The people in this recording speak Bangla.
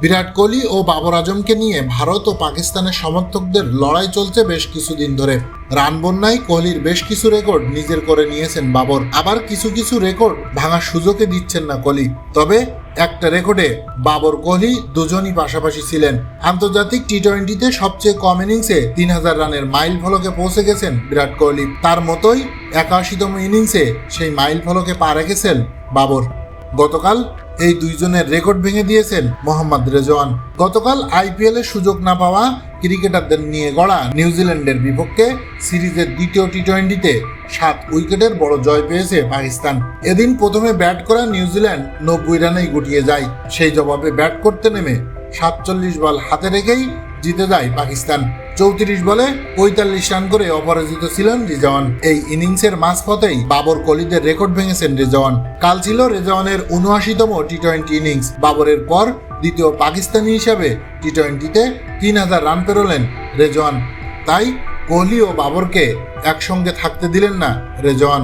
বিরাট কোহলি ও বাবর আজমকে নিয়ে ভারত ও পাকিস্তানের সমর্থকদের লড়াই চলছে বেশ কিছুদিন ধরে। রান বন্যায় কোহলির বেশ কিছু রেকর্ড নিজের করে নিয়েছেন বাবর। আবার কিছু কিছু রেকর্ড ভাঙার সুযোগে দিচ্ছেন না কোহলি। তবে একটা রেকর্ডে বাবর কোহলি দুজনই পাশাপাশি ছিলেন। আন্তর্জাতিক টি টোয়েন্টিতে সবচেয়ে কম ইনিংসে তিন হাজার রানের মাইল ফলকে পৌঁছে গেছেন বিরাট কোহলি। তার মতোই একাশিতম ইনিংসে সেই মাইল ফলকে পা রেখেছেন বাবর। গতকাল এই দুইজনের রেকর্ড ভেঙে দিয়েছেন মোহাম্মদ রেজওয়ান। গতকাল আইপিএল সুযোগ না পাওয়া ক্রিকেটারদের নিয়ে গড়া নিউজিল্যান্ডের বিপক্ষে সিরিজের দ্বিতীয় টি টোয়েন্টিতে সাত উইকেটের বড় জয় পেয়েছে পাকিস্তান। এদিন প্রথমে ব্যাট করা নিউজিল্যান্ড নব্বই রানেই গুটিয়ে যায়। সেই জবাবে ব্যাট করতে নেমে সাতচল্লিশ বল হাতে রেখেই জিতে যায় পাকিস্তান। চৌত্রিশ বলে পঁয়তাল্লিশ রান করে অপরাজিত ছিলেন রিজওয়ান। এই ইনিংসের মাঝপথেই বাবর কলিদের রেকর্ড ভেঙেছেন রেজওয়ান। কাল ছিল রেজওয়ানের উনআশিতম টি টোয়েন্টি ইনিংস। বাবরের পর দ্বিতীয় পাকিস্তানি হিসাবে টি টোয়েন্টিতে তিন হাজার রান পেরোলেন রেজওয়ান। তাই কোহলি ও বাবরকে একসঙ্গে থাকতে দিলেন না রেজওয়ান।